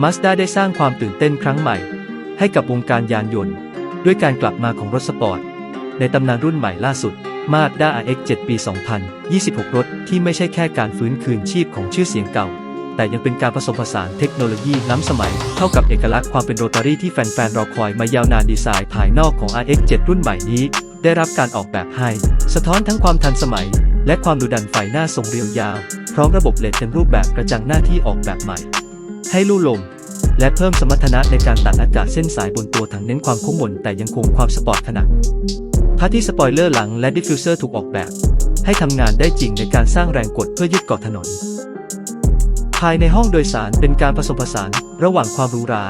Mazda ได้สร้างความตื่นเต้นครั้งใหม่ ให้กับวงการยานยนต์ ด้วยการกลับมาของรถสปอร์ต ในตำนานรุ่นใหม่ล่าสุด Mazda RX-7 ปี 2026 รถที่ไม่ใช่แค่การฟื้นคืนชีพของชื่อเสียงเก่า แต่ยังเป็นการผสมผสานเทคโนโลยีล้ำสมัย เข้ากับเอกลักษณ์ความเป็นโรตารี่ที่แฟนๆรอคอยมายาวนานดีไซน์ภายนอกของ RX-7 รุ่นใหม่นี้ ได้รับการออกแบบให้ สะท้อนทั้งความทันสมัย และความดุดันไฟหน้าทรงเรียวยาว พร้อมระบบเลดเต็มรูปแบบกระจังหน้าที่ออกแบบใหม่ ให้ลู่ลม และเพิ่มสมรรถนะในการตัดอากาศเส้นสายบนตัวถังเน้นความคงมนแต่ยังคงความสปอร์ตขนาดพาร์ที่สปอยเลอร์หลังและดิฟฟิวเซอร์ถูกออกแบบ ให้ทำงานได้จริงในการสร้างแรงกดเพื่อยึดเกาะถนน ภายในห้องโดยสารเป็นการผสมผสานระหว่างความหรูหรา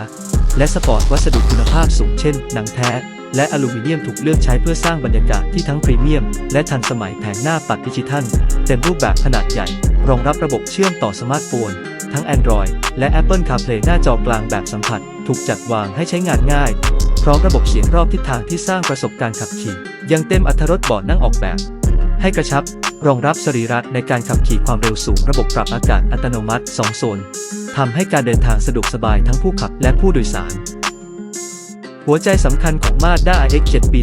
และสปอร์ตวัสดุคุณภาพสูงเช่น หนังแท้ และอลูมิเนียมถูกเลือกใช้เพื่อสร้างบรรยากาศที่ทั้งพรีเมียม และทันสมัยแผงหน้าปัดดิจิทัล เต็มรูปแบบขนาดใหญ่ รองรับระบบเชื่อมต่อสมาร์ทโฟน ทั้ง Android และ Apple CarPlay หน้าจอกลางแบบสัมผัส ถูกจัดวางให้ใช้งานง่าย พร้อมระบบเสียงรอบทิศทางที่สร้างประสบการณ์ขับขี่ ยังเต็มอรรถรสเบาะนั่งออกแบบ ให้กระชับ รองรับสรีระในการขับขี่ความเร็วสูง ระบบปรับอากาศอัตโนมัติ 2 โซนทำให้การเดินทางสะดวกสบายทั้งผู้ขับและผู้โดยสารหัวใจสำคัญของ Mazda RX-7 ปี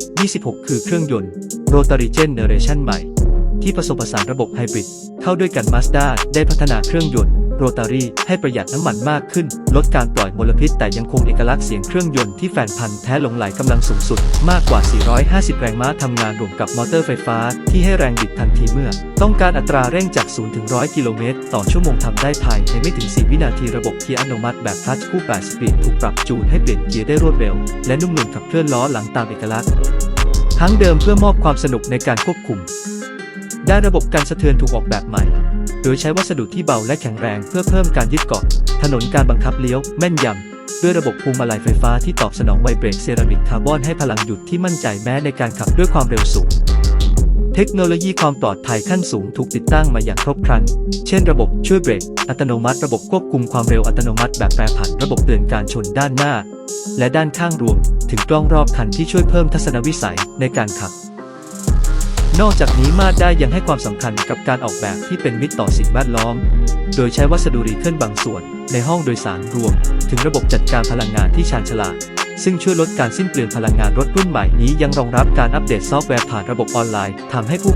2026 คือเครื่องยนต์ Rotary Generation ใหม่ ที่ผสมผสานระบบไฮบริดเข้าด้วยกัน Mazda ได้พัฒนาเครื่องยนต์ Rotary ให้ประหยัดน้ำมันมากขึ้น ลดการปล่อยมลพิษ แต่ยังคงเอกลักษณ์เสียงเครื่องยนต์ที่แฟนพันธุ์แท้หลงไหลกำลังสูงสุด มากกว่า 450 แรงม้าทำงานรวมกับมอเตอร์ไฟฟ้า ที่ให้แรงบิดทันทีเมื่อ ต้องการอัตราเร่งจาก 0 ถึง 100 กิโลเมตร ต่อชั่วโมงทำได้ภายในไม่ถึง 4 วินาทีระบบเกียร์อัตโนมัติแบบคลัตช์คู่ 8 สปีดถูกปรับจูนให้เปลี่ยนเกียร์ได้รวดเร็ว และนุ่มนวลขับเคลื่อนล้อหลังตามเอกลักษณ์ทั้งเดิมเพื่อมอบความสนุกในการควบคุม ได้ระบบการสะเทือนถูกออกแบบใหม่ โดยใช้วัสดุที่เบาและแข็งแรงเพื่อเพิ่มการยึดเกาะ ถนนการบังคับเลี้ยวแม่นยำ ด้วยระบบพวงมาลัยไฟฟ้าที่ตอบสนองไวเบรกเซรามิกคาร์บอนให้พลังหยุดที่มั่นใจแม้ในการขับด้วยความเร็วสูง เทคโนโลยีความปลอดภัยขั้นสูงถูกติดตั้งมาอย่างครบครัน เช่นระบบช่วยเบรก อัตโนมัติระบบควบคุมความเร็วอัตโนมัติแบบแปรผันระบบเตือนการชนด้านหน้า และด้านข้างรวม ถึงกล้องรอบคันที่ช่วยเพิ่มทัศนวิสัยในการขับ นอกจากนี้มาได้ยังให้ความสำคัญกับการออกแบบที่เป็นมิตรต่อสิ่งแวดล้อม โดยใช้วัสดุรีเคิลบางส่วน ในห้องโดยสารรวม ถึงระบบจัดการพลังงานที่ชาญฉลาด ซึ่งช่วยลดการสิ้นเปลืองพลังงานรถรุ่นใหม่นี้ยังรองรับการอัปเดตซอฟต์แวร์ผ่านระบบออนไลน์ทำให้ผู้